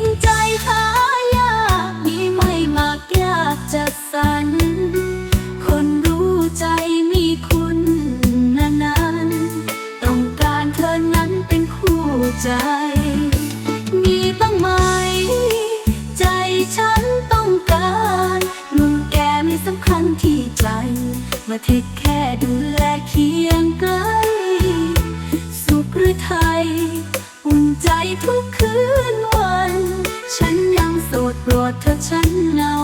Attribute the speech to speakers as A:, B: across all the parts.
A: งใจหายากมีไม่มากยากจัดสรร คนรู้ใจมีคุณนั้น ต้องการเธอนั้นเป็นคู่ใจ โปรดเธอฉันเหงา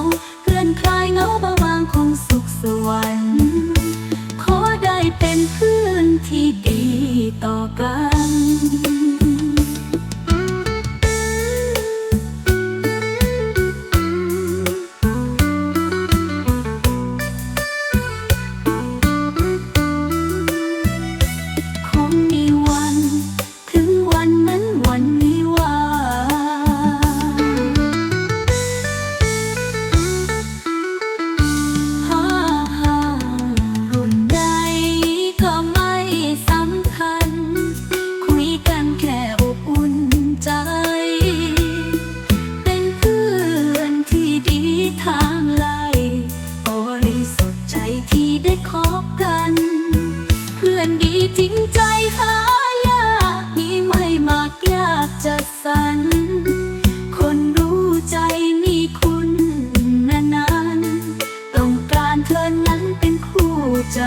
A: นดีจริงใจหายากมีไม่มากยากจะสรรคนรู้ใจมีคุณนานๆต้องการเธอนั้นเป็นคู่ใจ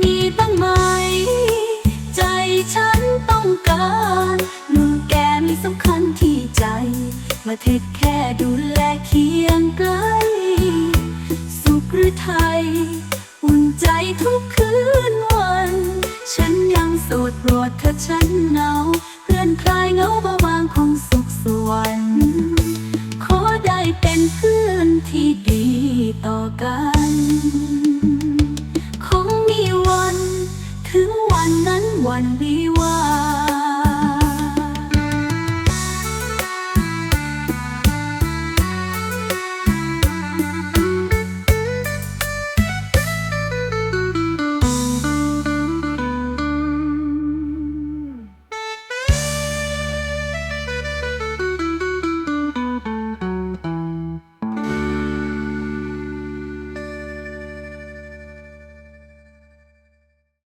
A: มีบ้างไหม ใจฉันต้องการหนุ่มแกมีสำคัญที่ใจ มาเทคแค่ดูแลเคียงไกล สุขหรือไทย อุ่นใจทุกคืน ต่อกัน คงมีวัน ถึงวันนั้นวันวิวา